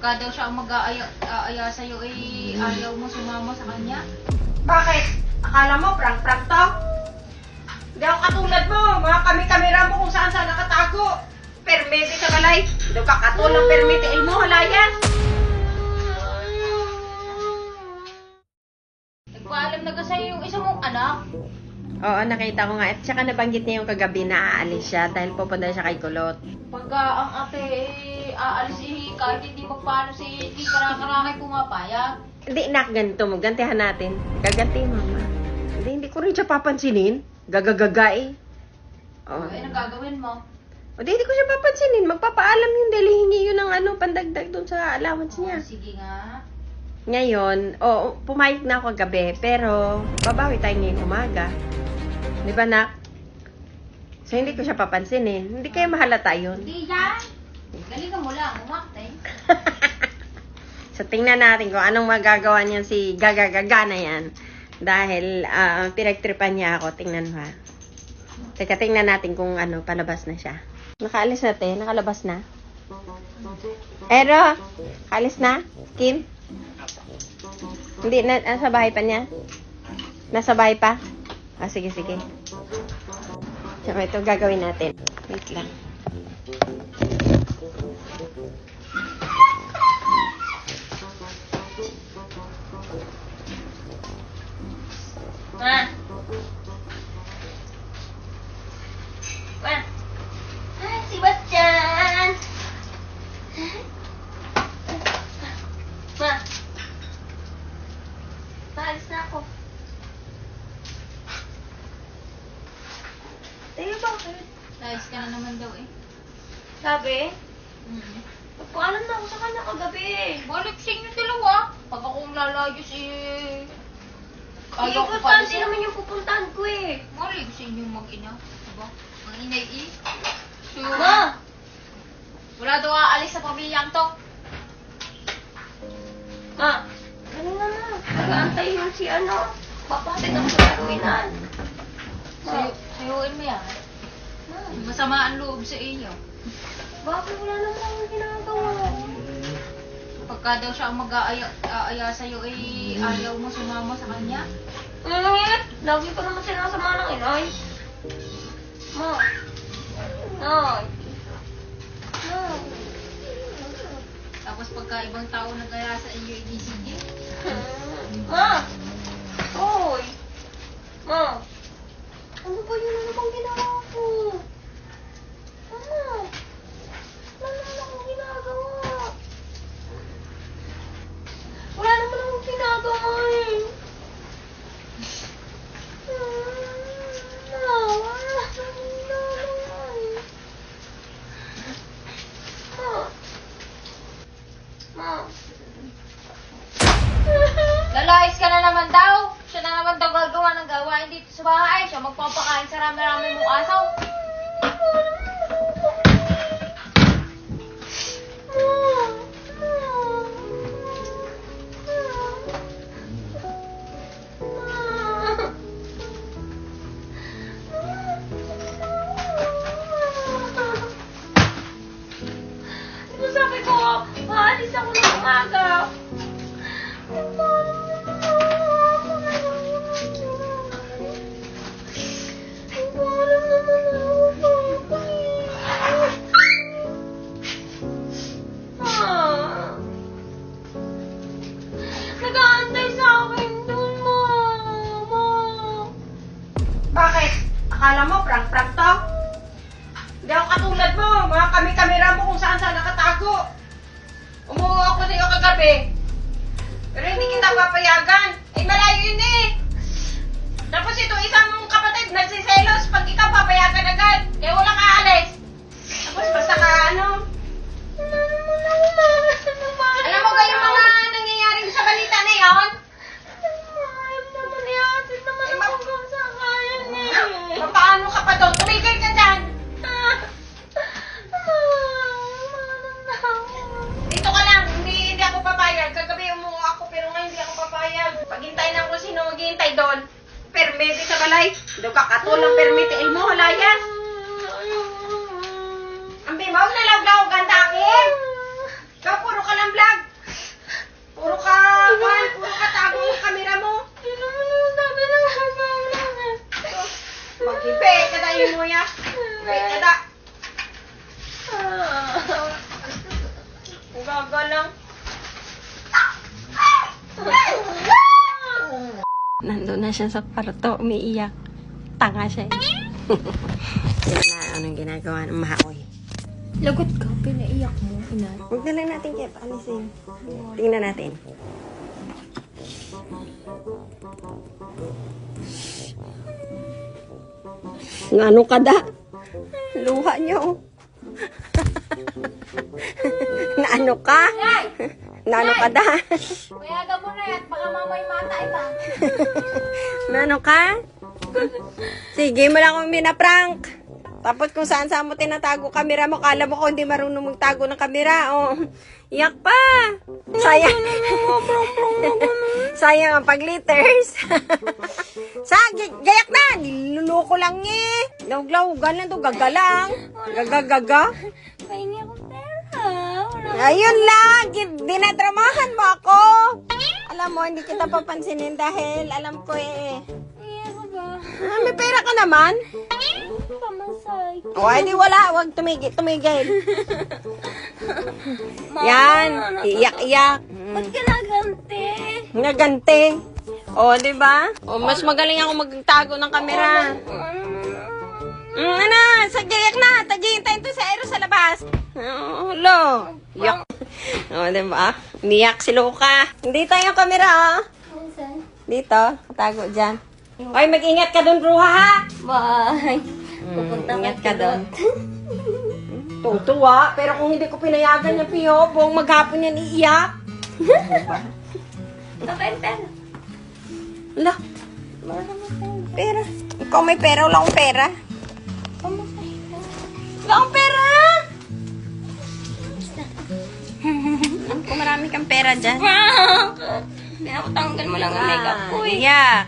Pagka daw siya ang mag-aaya aaya sa'yo, eh, ayaw mo sumama sa kanya. Bakit? Akala mo, prank-prank to? Hindi ako katulad mo, mga kami-kamera mo kung saan saan nakatago. Permite sa balay. Hindi ka katulang permite. Eh mo, halayan. Nagpaalam na ka sa'yo yung isa mong anak. Oo, nakita ko nga. At saka nabanggit niya yung kagabi na aalis siya dahil pupunta siya kay Kulot. Pagka ang ate eh, aalis si kahit hindi magpaano si hindi karakarakay pumapayag. Hindi, nak, ganito mo. Gantihan natin. Gaganti, mama. Hindi, hindi ko rin siya papansinin. Gagagaga eh. Oh. Oo. Eh, anong gagawin mo? O, di, hindi ko siya papansinin. Magpapaalam yun dahil hingi yun ng ano, pandagdag doon sa allowance niya. Oh, sige nga. Ngayon, oo, pumayag na ako gabi, pero babawi tayo ngayong umaga. Di ba, nak? So, hindi ko siya papansinin. Hindi kayo mahalata yun. Hindi yan. Galingan mo lang, umakte. So, tingnan natin kung anong magagawa niyan si Gagagaga na yan. Dahil ah, pinagtripan niya ako. Tingnan mo ha. Teka, tingnan natin kung ano, palabas na siya. Nakaalis na, te. Nakalabas na. Ero, alis na? Kim? Hindi, na, nasa bahay pa niya? Nasa bahay pa? Ah, sige, sige. So, ito gagawin natin. Wait lang. Eh, bakit? Layas ka na naman daw eh. Sabi? Hmm. Nagpaalam na ako sa kanya kagabi. Balik sa inyo dalawa. Pag akong lalayos eh... Ay, Ayaw ko importante pa naman yung pupuntahan ko eh. Balik sa inyong mag-ina. Diba? Ang inay eh. So, Ma! wala daw aalis sa pamilyang to. Ma! Ano na ma? Nag-aantay yung si ano. Papatid ako sa taguinan. Sayo, sayuin mo yan. Ma, Masama ang loob sa inyo. bakit wala naman akong ginagawa? Pagka daw siya ang mag-aaya aaya sa'yo, eh, ayaw mo sumama sa kanya. Ngit! Lagi ko naman sinasama ng inay. Ma! Nay! Ma! Tapos pagka ibang tao nag-aya sa inyo, hindi sige. Ma! Hoy! Ma! Ano ba yun? Ano bang ginawa ko? Mama! Wala naman akong ginagawa. Wala naman akong ginagawa eh. Ma, wala akong ginagawa eh. Ma! Ma! Lalayas ka na naman daw. Siya na naman daw gagawa ng gawain dito sa bahay. Siya magpapakain sa rami-rami mong asaw. Sabi ko, maalis ako ng umaga. Bakit? Akala mo, prank-prank to? Hindi ako katulad mo, mga kami-kamera mo kung saan kagabi. Pero hindi kita papayagan. Eh, malayo yun eh. Tapos ito, isang mong kapatid, nagsiselos pag ikaw baby sa balay. Duka ka to lang permite ilmo halayan. Ang bimaw na laglaw ganda akin. Ikaw puro ka lang vlog. Puro ka kwan, puro ka tago ng kamera mo. Maghipe ka tayo mo ya. Nandun na siya sa kwarto, umiiyak. Tanga siya eh. Yan na, anong ginagawa ng mahaoy. Lagot ka, pinaiyak mo, ina. Huwag na lang natin kaya paalisin. Tingnan natin. Nga ano ka da? Luha niyo. oh. na ano ka? Nay! Na ano ka da? Mayaga mo na yan, baka mamay mata ita. na ano ka? Sige mo lang kung minaprank. Tapos kung saan saan mo tinatago kamera mo, kala mo ko hindi marunong magtago ng kamera. Oh, iyak pa. Sayang. Sayang ang pag-litters. Sa, gayak na. Niluloko lang eh. Lawg-lawg, galan to, gagalang. Gagagaga. Pahingi pera. Ayun lang, dinadramahan mo ako. Alam mo, hindi kita papansinin dahil alam ko eh. Iya ko ba? Ah, may pera ka naman. Pamasay. O, oh, di wala. Huwag tumigil. tumigil. Yan. Iyak-iyak. Ba't kinagante? Nagante. O, di ba? O, mas magaling ako magtago ng kamera. Mm, ano, gayak na. Tagihintayin to sa aero sa labas. Oh, lo. Yak. O, di ba? Niyak si Luca. Dito yung kamera, oh. Dito. Tago dyan. Oy, mag-ingat ka dun, Ruha, ha? Bye. Mm, ingat ka doon. Tutuwa, pero kung hindi ko pinayagan yung piyo, buong maghapon yan iiyak. Kapag pera. Ala, pera. Ikaw may pera, wala akong pera. Kang pera dyan. Bakit? Pinapatanggal mo lang ang makeup ko eh. Iyak.